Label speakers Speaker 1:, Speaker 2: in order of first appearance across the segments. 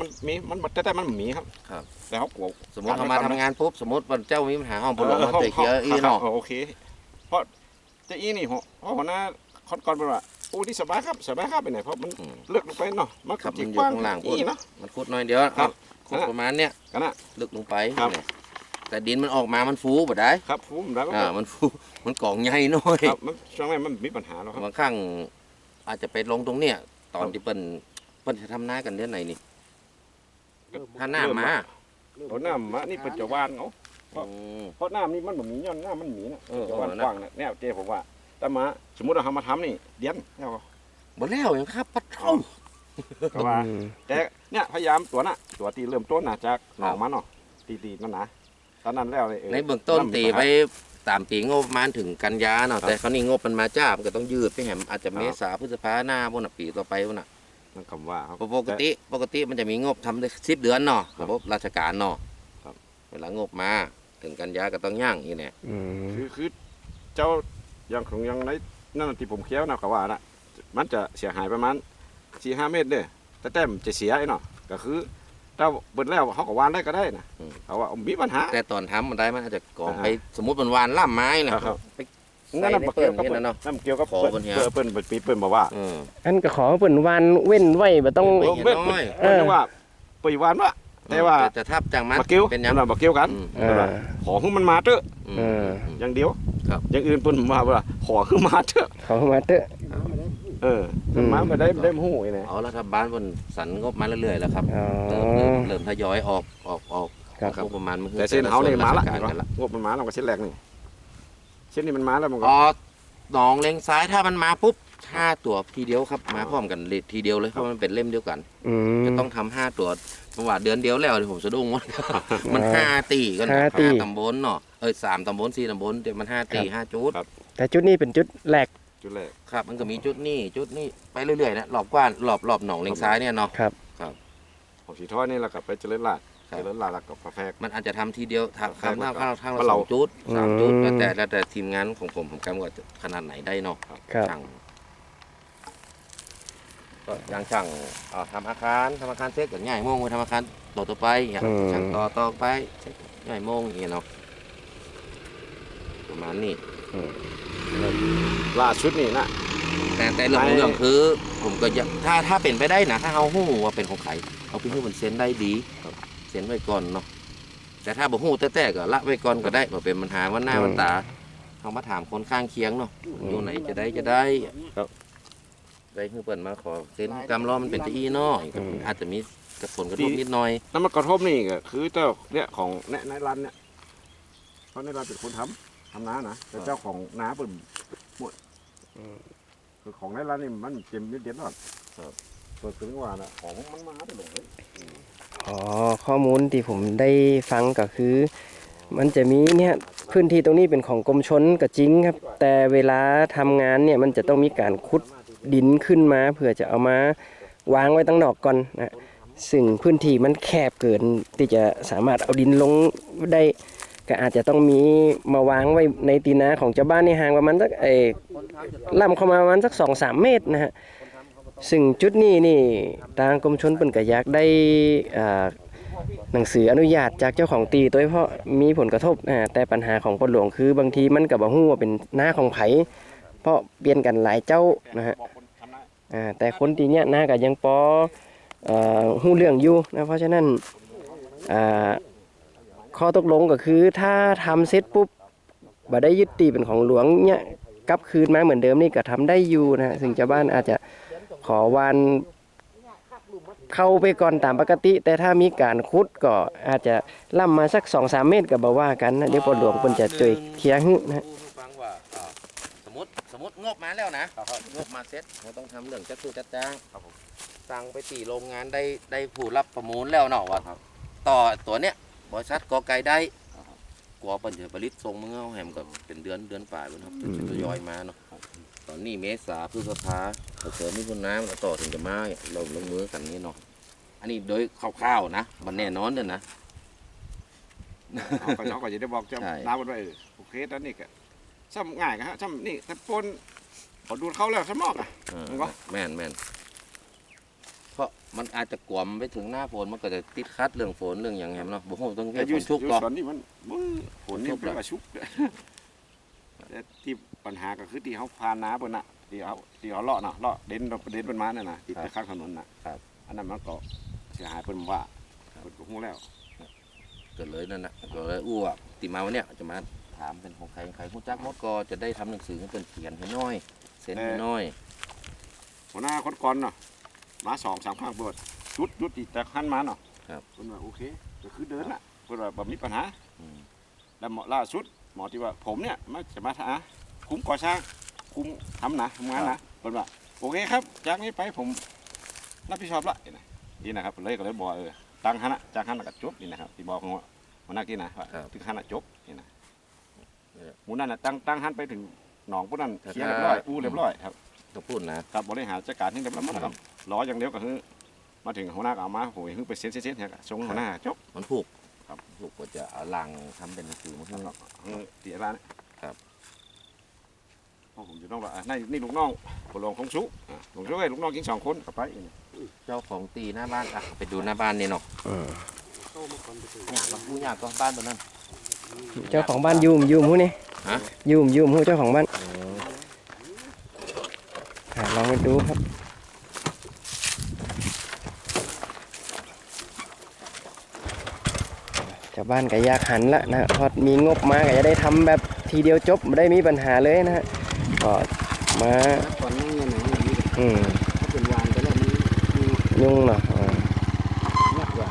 Speaker 1: มันมีมันแต่แต่มันมีครับ
Speaker 2: ครับ
Speaker 1: แต่เขากลัว
Speaker 2: สมมติเขามาทำงานปุ๊บสมมติวันเจ้ามีปัญหาห้องปลงมาเตะเขียวอี
Speaker 1: เนาะ
Speaker 2: เนาะ
Speaker 1: โอเค เพราะเจะอีนี่หัวเพราะหัวหน้าคอนก่อนเป็นว่าโอ้ที่สบายครับสบายครับไปไหนเพราะมัน
Speaker 2: อืม
Speaker 1: เลือกลงไปเนาะมัน
Speaker 2: ครับ
Speaker 1: จิ
Speaker 2: มัน
Speaker 1: ก
Speaker 2: อยู่
Speaker 1: ว้าง
Speaker 2: ข้างล่าง
Speaker 1: อีเนาะ
Speaker 2: มันขุดหน่อยเดียว
Speaker 1: ครับ
Speaker 2: ขุดประมาณเนี้ย
Speaker 1: กันนะ
Speaker 2: ลึกลงไป
Speaker 1: ครับ
Speaker 2: เนี่ยแต่ดินมันออกมามันฟูบ่ได้
Speaker 1: ครับผมแล้วก็
Speaker 2: อ่ามันฟูมันกล่องใหญ่หน่อย
Speaker 1: ครับมันช่วงแรกมันมีปัญหาแล้วครับ
Speaker 2: บางครั้งอาจจะไปลงตรงเนี้ยตอนที่เปิ้นเปิ้นจะทำนากันเดือนไหนนี่ ถ้าหน้ามา
Speaker 1: เพราะน้ำมานี่เป็นจะวานเขาครับ
Speaker 2: อืม
Speaker 1: เพราะน้ำนี่มันแบบมีย้อนน้ำมันหมีนะ
Speaker 2: เออ
Speaker 1: จะวาน
Speaker 2: เออนะ
Speaker 1: กว้างนะแนวเจ้ผมว่าแต่มาสมมติเราทำมาทำนี่เดียนแล้วก็
Speaker 2: บ่แล้วยังครับปัดเท่า
Speaker 1: ก็ว่าแต่เนี่ยพยายามตัวน่ะตัวตีเริ่มต้นน่ะจากหนองมันเนาะตีตีนั่นนะตอนนั้นแล้วเลย
Speaker 2: ในเบื้องต้นตีไปตามปีงบประมาณถึงกันยาเนาะแต่คราวนี้งบมันมาจ้ามันก็ต้องยืดไปแหมอาจจะเมษาพฤษภาหน้าบนน่ะปีต่อไปบนน่ะ
Speaker 1: นั่นคำว่าครับ
Speaker 2: ปกติปกติมันจะมีงบทำได้สิบเดือนเนาะ
Speaker 1: ครับ
Speaker 2: ระบบราชการเนาะ
Speaker 1: ครับ
Speaker 2: เวลางบมาถึงกันยาก็ต้องย่างอีเนี่ย
Speaker 3: อืม
Speaker 1: คือคือเจ้าอย่างของอยังในนั่นที่ผมเคี้ยวนะก็ว่าน่ะมันจะเสียหายประมาณสี่ห้าเมตรเด้อแต่แต้มจะเสียไอ้เนาะก็คือถ้าเบิดแล้วเขาก็วานได้ก็ได้นะเขาว่ามีปัญหา
Speaker 2: แต่ตอนทำมันได้มันอาจจะกอง
Speaker 1: อ่า
Speaker 2: ไปสมมติมันวานล่ามไม้นะครับ ไป
Speaker 1: นั่นน่ะ
Speaker 2: ใส่ใน
Speaker 1: บ่เกี่ยวกับ
Speaker 2: เปิ้ลนี่นะเนาะ
Speaker 1: นั่นเกี่ยวกับ
Speaker 2: ขอ
Speaker 1: เปิ้
Speaker 2: บนเฮีย
Speaker 1: ลเปิ้ลเปิ้ลปีเปิ้ลบอกว่า
Speaker 2: เออ
Speaker 3: อันก็ขอเปิ่นวานเว้นไว้บ่ต้อง
Speaker 2: ไม่
Speaker 1: เปิ้ล
Speaker 2: น้อย
Speaker 1: เปิ้ลเรียกว่าปีวานวะแต่ว่า
Speaker 2: แต่ทับจังมัน
Speaker 1: บักเกี่ยว
Speaker 2: เป็นหยัง
Speaker 1: นั่นบักเกี่ยวกัน
Speaker 2: อืม
Speaker 3: อ่า
Speaker 1: ขอให้มันมาเถอะ
Speaker 2: อืม
Speaker 3: เออ
Speaker 1: อย่างเดียว
Speaker 2: ครับ
Speaker 1: อย่างอื่นเปิ้ลว่าว่าขอให้มาเถอะ
Speaker 3: เขามาเตอะ
Speaker 1: เออมันมาไม่ได้ไม่ได้หู้ไอ้เนี่ย
Speaker 2: เอารัฐบาลบนสันงบมาเรื่อยๆแล้วครับ
Speaker 3: อ๋อ
Speaker 2: เริ่มเริ่มเริ่มทยอยออกออกออก
Speaker 3: ครับ
Speaker 2: งบประมาณมันคือ
Speaker 1: แต่เส้นเฮานี่มาละ
Speaker 2: ส่วนรชการกันละ
Speaker 1: งบมันมาแล้วก็เส้นแรกนี่ เส้นนี้มันมาแล้วมันก็
Speaker 2: อ๋อหนองเลงซ้ายถ้ามันมาปุ๊บห้าตัวทีเดียวครับมาพร้อมกันเลยทีเดียวเลยเพราะมันเป็นเล่มเดียวกัน
Speaker 3: อืม
Speaker 2: จะต้องทำห้าตัวเพราะว่าเดือนเดียวแล้วที่ผมสะดุ้งว่ามันห้าตีกัน
Speaker 3: ห้าตี
Speaker 2: ตำบลเนาะเออสามตำบลสี่ตำบลแต่มันห้าตีห้าจุด
Speaker 3: แต่จุดนี้เป็นจุดแรก
Speaker 1: จุดแรก
Speaker 2: ครับมันก็มีจุดนี่จุดนี่ไปเรื่อยๆนะรอบกว้านรอบรอบหนองเลงซ้ายเนี่ยเนาะ
Speaker 3: ครับ
Speaker 1: ของสีทอดนี่แล้วก็ไปเจริญราษฎร์
Speaker 2: ครับ
Speaker 1: เจริญราษฎร์แล้วก็กาแฟ
Speaker 2: มันอาจจะทำทีเดียวทำ
Speaker 1: ครับ
Speaker 2: ทำข้างข้าง
Speaker 1: ว่า
Speaker 2: ละส
Speaker 1: เรา
Speaker 2: องจุดสามจุด
Speaker 3: อืม
Speaker 2: แล้วแต่แล้วแต่ทีมงานของผมผมกำหนดขนาดไหนได้เนาะ
Speaker 3: ครับ
Speaker 2: ช่างก็อย่างช่างเอ่อทำอาคารทำอาคารเสร็จก็ง่ายโมงไปทำอาคารต่อต่อไปอย่าง
Speaker 3: อืม
Speaker 2: ช่างต่อต่อไปเสร็จง่ายโมงอย่างเงี้ยเนาะประมาณนี้
Speaker 1: ล่าสุดนี่นะ
Speaker 2: แต่แต่เรื่องของ
Speaker 1: ไม่
Speaker 2: เรื่องคือ ผมก็อยากถ้าถ้าเป็นไปได้นะถ้าเอาหู้ว่าเป็นของใครเอาไปให้มันเซ็นได้ดี เซ็นไว้ก่อนเนาะแต่ถ้าบ่หู้แต่แต่ก็ละไว้ก่อนก็ได้บ่เป็นปัญหาวันหน้าวันตาเอามาถามคนข้างเคียงเนาะอยู่ไหนจะได้จะได้ได้คือเปิ่นมาขอเซ็นกำล้อมันเป็นจะอีน้อยอาจจะมีกระผลกระทบนิดหน่อย
Speaker 1: น้ำมันกระทบนี่ก็คือเจ้าเนี่ยของแนะนายรันเนี่ยเพราะนายรันเป็นคนทำทำนานะแต่เจ้าของนาเปิ่นหมดคือของนายรันนี่มันเจ็มนิดเดียวหรอกเปิดถึงว่าน่ะของมันมาไปหมดเลย
Speaker 3: อ๋อข้อมูลที่ผมได้ฟังก็คือ มันจะมีเนี่ยพื้นที่ตรงนี้เป็นของกรมชนก็จริงครับ แต่เวลาทำงานเนี่ยมันจะต้องมีการขุดดินขึ้นมาเพื่อจะเอามาวางไว้ตั้งนอกก่อนนะซึ่งพื้นที่มันแคบเกินที่จะสามารถเอาดินลงได้ก็อาจจะต้องมีมาวางไว้ในตีนาของเจ้าบ้านในห่างประมาณสักเออล่ำเข้ามาประมาณสักสองสามเมตรนะฮะ ซึ่งจุดนี้นี่ทางกรมชนเปิ่นก็อยากได้อ่าหนังสืออนุญาตจากเจ้าของตีโดยเฉพาะมีผลกระทบอ่าแต่ปัญหาของปนหลวงคือบางทีมันกับบ่ฮู้ว่าเป็นหน้าของไผเพราะเปลี่ยนกันหลายเจ้านะฮะอ่าแต่คนตีเนี้ยหน้าก็ยังปอเอ่อฮู้เรื่องอยู่นะเพราะฉะนั้นอ่าข้อตกลงก็คือถ้าทำเสร็จปุ๊บบ่ได้ยึดตีเป็นของหลวงเนี่ยกลับคืนมาเหมือนเดิมนี่ก็ทำได้อยู่นะฮะซึ่งชาวบ้านอาจจะ ขอวานเข้าไปก่อนตามปกติ แต่ถ้ามีการขุดก็อาจจะล่ำมาสัก2อสเมตรก็บ่ว่ากันนะเดี๋ยวปนหลวงเพิ่นจะช่วยเคลียร์ให้นะฮะ
Speaker 2: ผู้ฟังว่าอ่าสมมติสมมติงบมาแล้วนะงบมาเซ็ตเราต้องทำเรื่องจัดซื้อจัดจ้างสั่งไปตีโรงงานได้ได้ผู้รับประมูลแล้วเนาะว่าต่อตัวเนี้ยบริษัทกอไก่ได้กลัวเปิ้นจะผลิตทรงมึงเอาแหมก็เป็นเดือนเดือนปลายแล้วครับจะทยอยมาเนาะต อนนี้เมษาพฤษภาเสริมมิถุนายนแล้วต่อถึงจะมาลงลงมือกันนี่เนาะอันนี้โดยคร่าวๆนะมันแน่นอนเด้อนะ
Speaker 1: เขาก็เขาก็จะได้บอกเจ้า
Speaker 2: ใช่
Speaker 1: นาว่าเออโอเคตอนนี้ก็ซ้ำง่ายกันฮะซ้ำนี่แต่ปนขอดูดเขาแล้วซ้ำมอกอะ
Speaker 2: เออ
Speaker 1: เห็นปะ
Speaker 2: แม่นแม่นเพราะมันอาจจะกลวมไปถึงหน้าฝนมันก็จะติดคัดเรื่องฝนเรื่องอย่างเงี้ยเนาะบ่ฮู้ต้อง
Speaker 1: แต่
Speaker 2: เก็บ
Speaker 1: อ
Speaker 2: ฝ
Speaker 1: ยู่
Speaker 2: นชุก
Speaker 1: อยู่
Speaker 2: ก็
Speaker 1: สวนนี่มันมือฝนนี่
Speaker 2: ชุบ
Speaker 1: เป็น
Speaker 2: เหรอ
Speaker 1: ว่าชุกแต่ที่ ปัญหาก็คือที่เขาพาน้าเปิ้นน่ะที่เขาที่เขาเลาะน่ะเลาะเด่นเด่นเปิ้นมานั่นน่ะที่ไปข้างถนนน่ะอันนั้นมันก็เสียหายเปิ้นว่าเปิ้นก็ฮู้แล้ว
Speaker 2: เกิดเลยนั่นน่ะก็เลยอู้ว่าติมาวันเนี้ยจะมาถามเป็นของใครใครฮู้จักหมดก็จะได้ทำหนังสือให้เป็นเขียนให้น้อยเซ็นให้น้อย
Speaker 1: หัวหน้าคนก่อนเนาะมาสองสามครั้งเปิดจุดจุดอีกแต่ขั้นมาเนาะ
Speaker 2: ครับ
Speaker 1: เพิ่นว่าโอเคก็คือเดินน่ะเพิ่นว่าบ่มีปัญหา
Speaker 2: อืม
Speaker 1: แล้วหมอล่าสุดหมอที่ว่าผมเนี่ยมาจะมาหา คุ้มก่อสร้าง คุ้มทำนะทำงานนะเพิ่นว่าโอเคครับ จากนี้ไปผมรับผิดชอบละนี่นะนี่นะครับเลยก็เลยบอกเออตั้งหันนะจากหันนะก็จบนี่นะครับที่บอกของหัวหน้ากี้นะว่าถึงหันนะจบนี่นะหมูนั่นน่ะตั้งตั้งหันไปถึงหนองพวกนั้นเคลียร์เรียบร้อยอู้เรียบร้อยครับ
Speaker 2: ต้องพูดนะ
Speaker 1: กับบริหารจัดการที่เรียบร้อยหมดนะครับรออย่างเดียวก็คือมาถึงหัวหน้าก็เอามาโอ้ยคือไปเซ็นเซ็นเซ็นเนี่ยก็ส่งหัวหน้าจบ
Speaker 2: มันผูกครับผูกก็จะเอาลังทำเป็นหนังสือมาให้
Speaker 1: แล้วก็เออตีร้าน
Speaker 2: ครับ
Speaker 1: พอ ผมจะต้องว่าอะนี่นี่ลูกน้องผลองของชุอะลูกชุไอ้ลูกน้องกินสองคนก็ไปนี่
Speaker 2: เจ้าของตีหน้าบ้านอะไปดูหน้าบ้านนี่เนาะ
Speaker 3: อืม
Speaker 2: อยากก็ผู้อยากก็บ้านตัวนั้น
Speaker 3: เจ้าของบ้านยูมยูมหูนี่
Speaker 2: ฮะ
Speaker 3: ยูมยูมหูเจ้าของบ้านอะลองไปดูครับชาวบ้านก็อยากหันละนะพอมีงบมาก็จะได้ทำแบบทีเดียวจบไม่ได้มีปัญหาเลยนะฮะ ก็มา
Speaker 4: ก่อนนี้ไหนอย่างนี้
Speaker 3: อืม
Speaker 4: ถ้าเป็นวานก็แล้วมีมี
Speaker 3: ยุ่งเนาะอ่า
Speaker 4: เงียบกว่า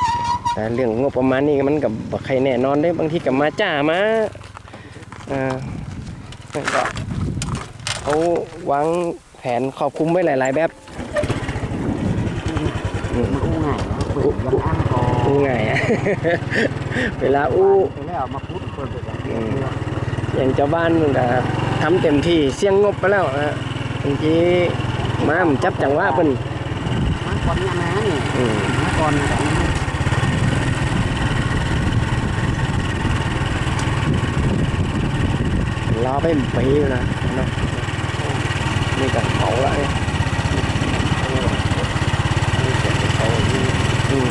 Speaker 3: แต่เรื่องงบประมาณนี้มันกับใครแน่นอนได้บางทีกับมาจ้ามาอ่าก็เขาวางแผนครอบคุมไว้หลาย ๆ แบบ
Speaker 4: มันอู้ง่ายเนาะเปิดยังอ้างคอ
Speaker 3: อู้ไงายอะเวลาอู้
Speaker 4: ไปแล้วมาพุดเปิดแบบนี้
Speaker 3: อย่างเจ้าบ้านมันก็ ทำเต็มที่เสี่ยงงบไปแล้วนะบางทีมามันจับจังหวะเพิ่น
Speaker 4: มาก่อนเนี่ยนะนี่
Speaker 3: อืม
Speaker 4: มาก่อนนะ
Speaker 3: รอไปปีอยู่นะเนาะนี่กับเขาละเนี่ยอืม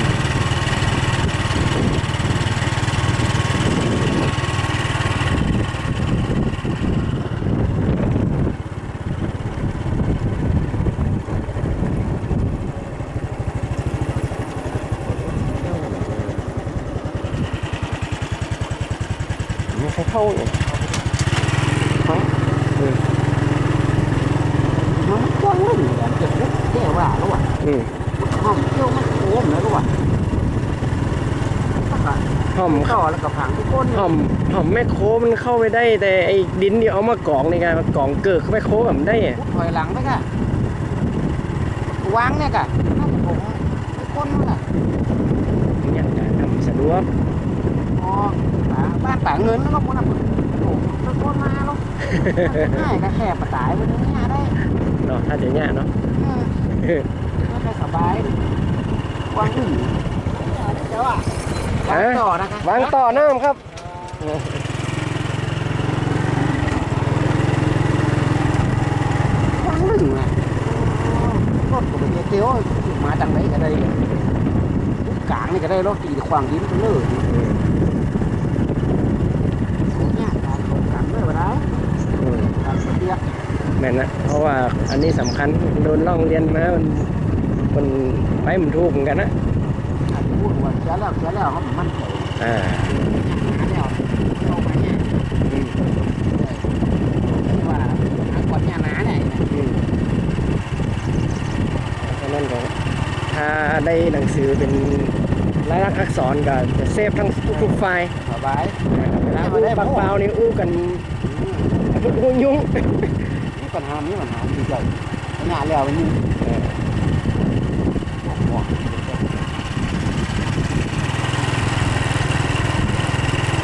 Speaker 3: ไม่ใช่เข้าเนี่ย
Speaker 4: มันกว้างเลยเนี่ยเจ็บปุ๊บแก้ว่าแล้วว่ะ
Speaker 3: อืม
Speaker 4: ห้องเที่ยวมันโค้งแล้วว่ะ
Speaker 3: หอม
Speaker 4: ต่อแล้วก็ผังทุกคน
Speaker 3: หอมหอมแม่โคมันเข้าไปได้ แต่ไอ้ดินที่เอามากองในการกองเกิดเข้าไปโคกับมันได้อะ
Speaker 4: ถอยหลังไปค่ะวางเนี่ยค่ะน่าจะผมทุกคนว่ะ
Speaker 3: อย่างการทำสะดวก
Speaker 4: อ๋อ บ้านป่าเงินแล้วก็พวกนั้นโอ้ทุกคนมาแล้วง่ายก็แค่ประสายมันง่ายได้
Speaker 3: เนาะถ้าจะยากเนาะ
Speaker 4: อืมไม่ค่อยสบายวางอื่นเดี๋ยวอะวางต่อนะคะ
Speaker 3: วางต่อน้ำครับ
Speaker 4: วางหนึ่งอะรถก็เป็นเกียวมาจังไหนก็ได้ทุกกลางนี่ก็ได้รถตีขวางดินไปเลยเนี่ยการลงกันเลยว่าได้
Speaker 3: อืม
Speaker 4: การเสีย
Speaker 3: แม่นะเพราะว่าอันนี้สำคัญโดนล่องเรียนมามันมันไปมันถูกเหมือนกันนะ
Speaker 4: พูดว่าเสียแล้วเสียแล้วเขามันใจ
Speaker 3: อ่า
Speaker 4: หาแล้วเข้ามาเนี่ยว่าหาก่อนเนี่ยหนาเนี่ย
Speaker 3: อืมเพราะนั้นก็ถ้าได้หนังสือเป็นลายลักษณ์อักษรก็จะเซฟทั้งทุกๆไฟล์
Speaker 4: สบาย
Speaker 3: เวลาอู้ปากเปล่านี่อู้กัน ยุ่งยุ่ง
Speaker 4: ปัญหามีปัญหาดีใจหน้าแล้วนี่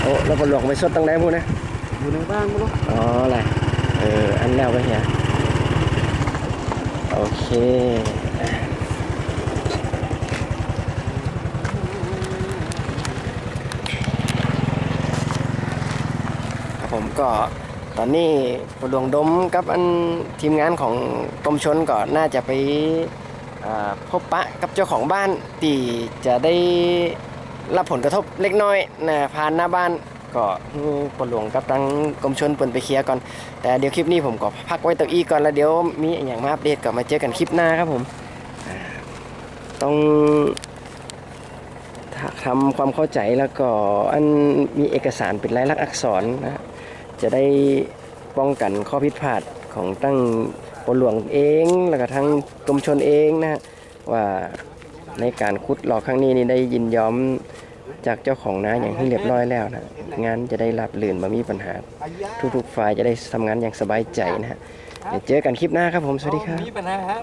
Speaker 3: โอ้แล้วก็หลวงไปสดตั้งไหนพูดนะ
Speaker 4: อยู่ในบ้านม่รู้
Speaker 3: อ๋ออะไรเอออันแล้วไปเหียโอเคผมก็ ตอนนี้หลวงดมกับอันทีมงานของกรมชนก็น่าจะไปพบปะกับเจ้าของบ้านที่จะได้รับผลกระทบเล็กน้อยนะผ่านหน้าบ้านก็ปนหลวงกับตังกรมชนเปินไปเคลียร์ก่อน แต่เดี๋ยวคลิปนี้ผมก็พักไว้ตัวอีก่อนแล้วเดี๋ยวมีอย่างมาอัปเดตก็มาเจอกันคลิปหน้าครับผมต้องทำความเข้าใจแล้วก็อันมีเอกสารเป็นลายลักษณ์อักษรนะ จะได้ป้องกันข้อผิดพลาดของตั้งปนหลวงเองแล้วก็ทั้งกรมชนเองนะฮะว่าในการขุดหลอกครั้งนี้นี่ได้ยินยอมจากเจ้าของนาอย่างที่เรียบร้อยแล้วนะงานจะได้รับลื่นมามีปัญหา ทุกๆฝ่ายจะได้ทำงานอย่างสบายใจนะฮะเดี๋ยวเจอกันคลิปหน้าครับผม สวัสดีครับ
Speaker 5: มีปัญหาครับ